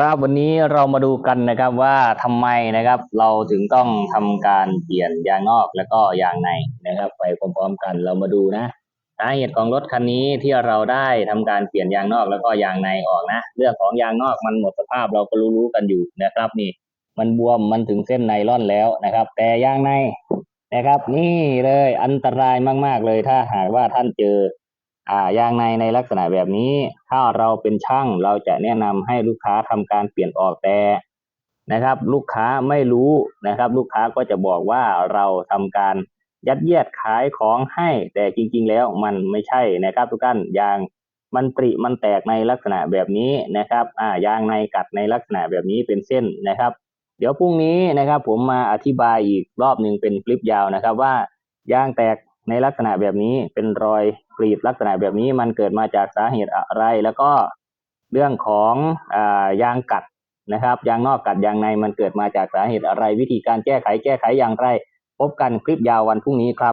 ครับวันนี้เรามาดูกันนะครับว่าทำไมนะครับ เราถึงต้องทำการเปลี่ยนยางนอกแล้วก็ยางในนะครับ ไปพร้อมๆกันเรามาดูนะสาเหตุของรถคันนี้ที่เราได้ทำการเปลี่ยนยางนอกแล้วก็ยางในออกนะเรื่องของยางนอกมันหมดสภาพเราก็รู้ๆกันอยู่นะครับ นี่มันบวมมันถึงเส้นไนล่อนแล้วนะครับ แต่ยางในนะครับ นี่เลยอันตรายมาก ๆเลยถ้าหากว่าท่านเจอ อ่ายางในในลักษณะแบบนี้ ถ้าเราเป็นช่างเราจะแนะนำให้ลูกค้าทำการเปลี่ยนออกแต่นะครับ ลูกค้าไม่รู้นะครับ ลูกค้าก็จะบอกว่าเราทำการยัดเยียดขายของให้ แต่จริง ๆ แล้วมันไม่ใช่นะครับ ทุกท่านยางมันปริมันแตกในลักษณะแบบนี้นะครับ อ่ายางในกัดในลักษณะแบบนี้เป็นเส้นนะครับ เดี๋ยวพรุ่งนี้นะครับ ผมมาอธิบายอีกรอบหนึ่งเป็นคลิปยาวนะครับ ว่ายางแตก ในลักษณะแบบนี้เป็นรอยกรีดลักษณะแบบนี้มันเกิดมาจากสาเหตุอะไร แล้วก็เรื่องของอายางกัดนะครับยางนอกกัดยางในมันเกิดมาจากสาเหตุอะไร วิธีการแก้ไขแก้ไขอย่างไร พบกันคลิปยาววันพรุ่งนี้ครับ